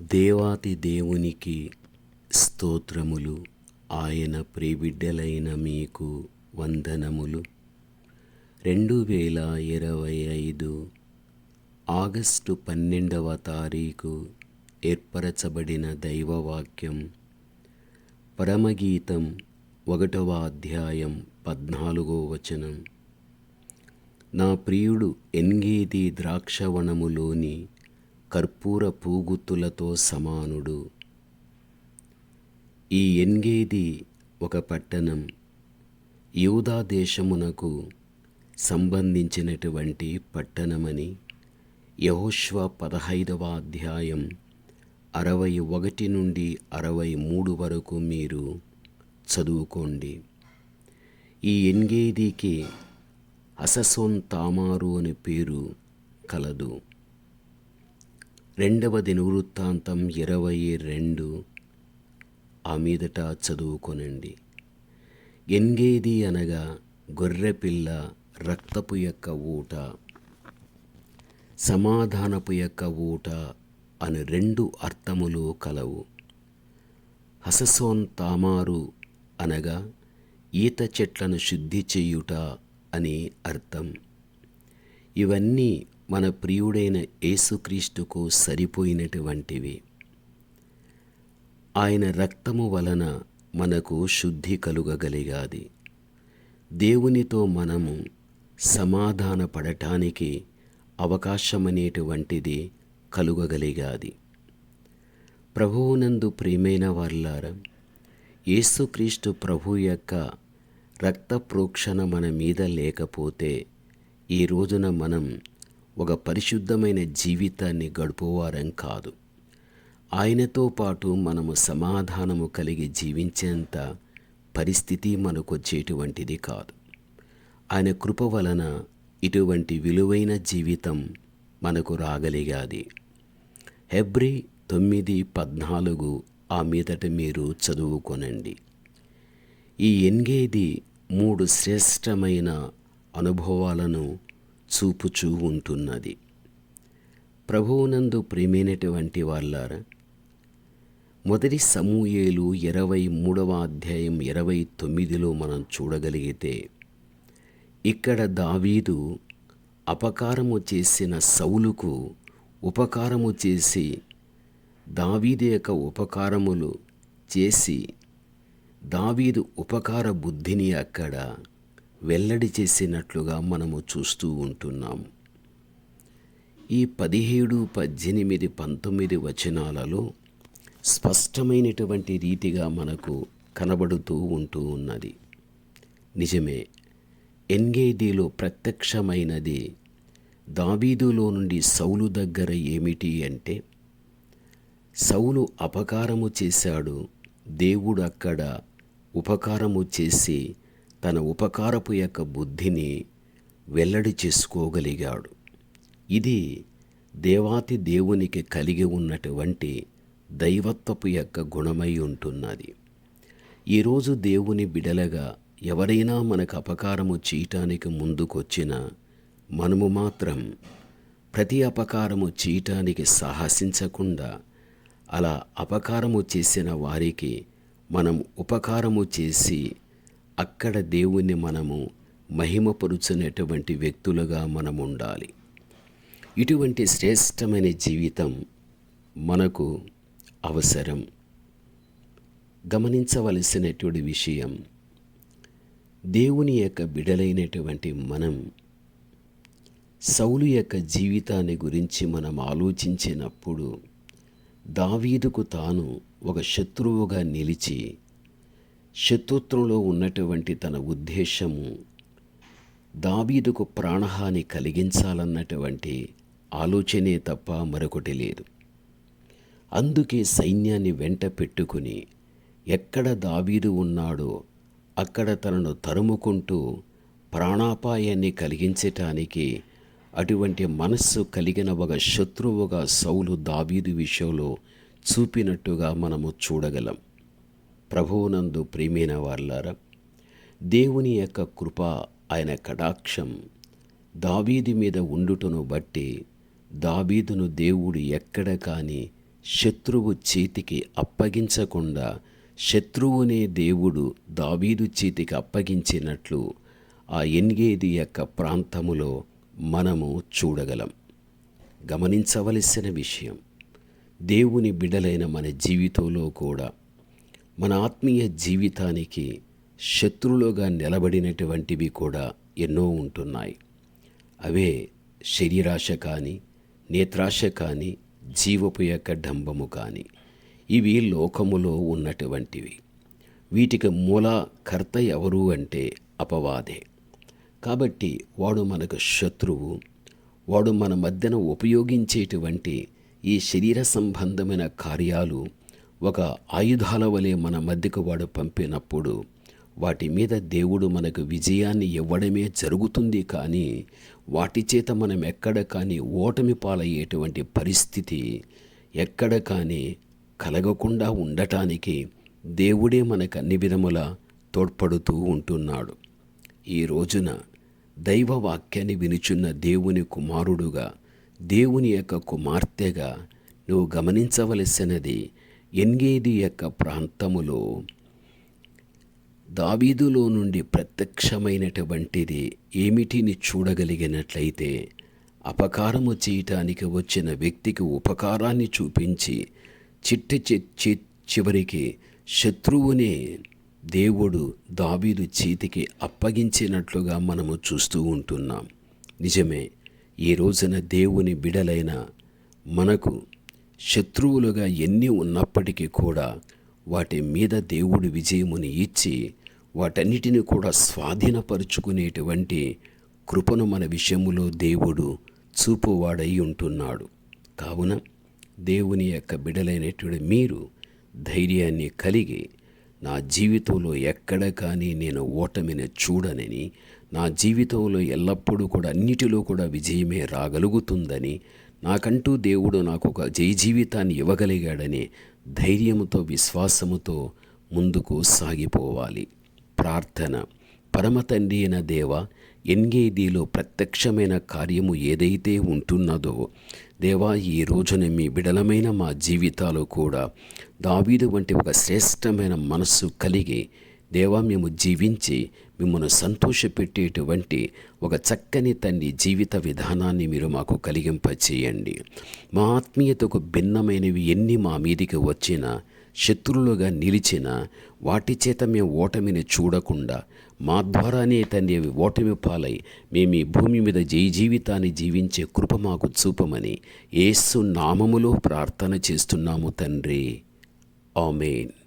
దేవాతి దేవునికి స్తోత్రములు ఆయన ప్రిబిడ్డలైన మీకు వందనములు. రెండు వేల ఇరవై ఐదు ఆగస్టు పన్నెండవ తారీఖు ఏర్పరచబడిన దైవవాక్యం పరమగీతం ఒకటవ అధ్యాయం పద్నాలుగో వచనం. నా ప్రియుడు ఎన్గేది ద్రాక్షవనములోని కర్పూర పూగుత్తులతో సమానుడు. ఈ ఎన్గేది ఒక పట్టణం. యూదా దేశమునకు సంబంధించినటువంటి పట్టణమని యహోష్వ పదహైదవ అధ్యాయం అరవై ఒకటి నుండి అరవై మూడు వరకు మీరు చదువుకోండి. ఈ ఎన్గేదీకి అససోన్ తామారు అని పేరు కలదు. రెండవ దినవృత్తాంతం ఇరవై రెండు. ఆ మీదట చదువుకొనండి. ఎన్గేది అనగా గొర్రెపిల్ల రక్తపు యొక్క ఊట. సమాధానపు యొక్క ఊట అని రెండు అర్థములు కలవు. హససోన్ తామారు అనగా ఈత చెట్లను శుద్ధి చేయుట అని అర్థం. ఇవన్నీ మన ప్రియుడైన యేసుక్రీస్తుకు సరిపోయినటువంటివి. ఆయన రక్తము వలన మనకు శుద్ధి కలుగగలిగాది. దేవునితో మనము సమాధాన పడటానికి అవకాశమనేటువంటిది కలుగగలిగాది. ప్రభువునందు ప్రియమైన వార్లారా యేసుక్రీస్తు ప్రభు యొక్క రక్త ప్రోక్షణ మన మీద లేకపోతే ఈ రోజున మనం ఒక పరిశుద్ధమైన జీవితాన్ని గడుపువారం కాదు. ఆయనతో పాటు మనము సమాధానము కలిగి జీవించేంత పరిస్థితి మనకొచ్చేటువంటిది కాదు. ఆయన కృప వలన ఇటువంటి విలువైన జీవితం మనకు రాగలిగాది. హెబ్రి తొమ్మిది పద్నాలుగు ఆ మీదట మీరు చదువుకొనండి. ఈ ఎన్గేది మూడు శ్రేష్టమైన అనుభవాలను చూపుచూ ఉంటున్నది. ప్రభువునందు ప్రేమైనటువంటి వాళ్ళారా? మొదటి సమూయేలు ఇరవై మూడవ అధ్యాయం ఇరవై తొమ్మిదిలో మనం చూడగలిగితే ఇక్కడ దావీదు అపకారము చేసిన సౌలుకు ఉపకారము చేసి దావీదు యొక్క ఉపకారములు చేసి దావీదు ఉపకార బుద్ధిని అక్కడ వెల్లడి చేసినట్లుగా మనము చూస్తూ ఉంటున్నాం. ఈ పదిహేడు పద్దెనిమిది పంతొమ్మిది వచనాలలో స్పష్టమైనటువంటి రీతిగా మనకు కనబడుతూ ఉంటూ ఉన్నది. నిజమే ఎన్గేదీలో ప్రత్యక్షమైనది దావీదులో నుండి సౌలు దగ్గర ఏమిటి అంటే సౌలు అపకారము చేశాడు దేవుడు అక్కడ ఉపకారము చేసి తన ఉపకారపు యొక్క బుద్ధిని వెల్లడి చేసుకోగలిగాడు. ఇది దేవాతి దేవునికి కలిగి ఉన్నటువంటి దైవత్వపు యొక్క గుణమై ఉంటున్నది. ఈరోజు దేవుని బిడలగా ఎవరైనా మనకు అపకారము చేయటానికి ముందుకొచ్చినా మనము మాత్రం ప్రతి అపకారము చేయటానికి సాహసించకుండా అలా అపకారము చేసిన వారికి మనం ఉపకారము చేసి అక్కడ దేవుణ్ణి మనము మహిమపరుచునేటువంటి వ్యక్తులుగా మనం ఉండాలి ఇటువంటి శ్రేష్టమైన జీవితం మనకు అవసరం. గమనించవలసినటువంటి విషయం దేవుని యొక్క బిడలైనటువంటి మనం సౌలు యొక్క జీవితాన్ని గురించి మనం ఆలోచించినప్పుడు దావీదుకు తాను ఒక శత్రువుగా నిలిచి శత్రుత్వంలో ఉన్నటువంటి తన ఉద్దేశము దాబీదుకు ప్రాణహాని కలిగించాలన్నటువంటి ఆలోచనే తప్ప మరొకటి లేదు. అందుకే సైన్యాన్ని వెంట పెట్టుకుని ఎక్కడ దావీదు ఉన్నాడో అక్కడ తనను తరుముకుంటూ ప్రాణాపాయాన్ని కలిగించటానికి అటువంటి మనస్సు కలిగిన ఒక శత్రువుగా సౌలు దావీదు విషయంలో చూపినట్టుగా మనము చూడగలం. ప్రభువునందు ప్రియమైన వాళ్ళారా దేవుని యొక్క కృప ఆయన కటాక్షం దావీది మీద ఉండుటను బట్టి దావీదును దేవుడు ఎక్కడ కానీ శత్రువు చేతికి అప్పగించకుండా శత్రువునే దేవుడు దావీదు చేతికి అప్పగించినట్లు ఆ ఎన్గేది యొక్క ప్రాంతములో మనము చూడగలం. గమనించవలసిన విషయం దేవుని బిడలైన మన జీవితంలో కూడా మన ఆత్మీయ జీవితానికి శత్రులుగా నిలబడినటువంటివి కూడా ఎన్నో ఉంటున్నాయి. అవే శరీరాశ కానీ నేత్రాశ కానీ జీవపు యొక్క డంబము కానీ ఇవి లోకములో ఉన్నటువంటివి. వీటికి మూలకర్త ఎవరు అంటే అపవాదే. కాబట్టి వాడు మనకు శత్రువు వాడు మన మధ్యన ఉపయోగించేటువంటి ఈ శరీర సంబంధమైన కార్యాలు ఒక ఆయుధాల వలె మన మధ్యకు వాడు పంపినప్పుడు వాటి మీద దేవుడు మనకు విజయాన్ని ఇవ్వడమే జరుగుతుంది కానీ వాటి చేత మనం ఎక్కడ కానీ ఓటమి పాలయ్యేటువంటి పరిస్థితి ఎక్కడ కానీ కలగకుండా ఉండటానికి దేవుడే మనకు అన్ని విధముల తోడ్పడుతూ ఉంటున్నాడు. ఈ రోజున దైవ వాక్యాన్ని వినుచున్న దేవుని కుమారుడుగా దేవుని యొక్క కుమార్తెగా నువ్వు గమనించవలసినది ఎన్గేది యొక్క ప్రాంతములో దావీదులో నుండి ప్రత్యక్షమైనటువంటిది ఏమిటిని చూడగలిగినట్లయితే అపకారము చేయటానికి వచ్చిన వ్యక్తికి ఉపకారాన్ని చూపించి చిట్టి చి చివరికి శత్రువునే దేవుడు దావీదు చేతికి అప్పగించినట్లుగా మనము చూస్తూ ఉంటున్నాం. నిజమే ఈ రోజున దేవుని బిడలైన మనకు శత్రువులుగా ఎన్ని ఉన్నప్పటికీ కూడా వాటి మీద దేవుడు విజయముని ఇచ్చి వాటన్నిటిని కూడా స్వాధీనపరుచుకునేటువంటి కృపను మన విషయములో దేవుడు చూపువాడై ఉంటున్నాడు. కావున దేవుని యొక్క బిడలైనటువంటి మీరు ధైర్యాన్ని కలిగి నా జీవితంలో ఎక్కడ కానీ నేను ఓటమిని చూడనని నా జీవితంలో ఎల్లప్పుడూ కూడా అన్నిటిలో కూడా విజయమే రాగలుగుతుందని నాకంటూ దేవుడు నాకు ఒక జయ జీవితాన్ని ఇవ్వగలిగాడని ధైర్యముతో విశ్వాసముతో ముందుకు సాగిపోవాలి. ప్రార్థన. పరమ తండ్రి అయిన దేవ ఎన్గేదీలో ప్రత్యక్షమైన కార్యము ఏదైతే ఉంటున్నదో దేవా ఈ రోజున మీ బిడలమైన మా జీవితాలు కూడా దావీదు వంటి ఒక శ్రేష్టమైన మనస్సు కలిగి దేవా మేము జీవించి మిమ్మల్ని సంతోషపెట్టేటువంటి ఒక చక్కని తండ్రి జీవిత విధానాన్ని మీరు మాకు కలిగింపచేయండి. మా ఆత్మీయతకు భిన్నమైనవి ఎన్ని మా మీదికి వచ్చినా శత్రువులుగా నిలిచిన వాటి చేత మేము ఓటమిని చూడకుండా మా ద్వారానే తండ్రి అవి ఓటమి పాలై మేము ఈ భూమి మీద జై జీవితాన్ని జీవించే కృప మాకు చూపమని ఏసు నామములో ప్రార్థన చేస్తున్నాము తండ్రి. ఆమెన్.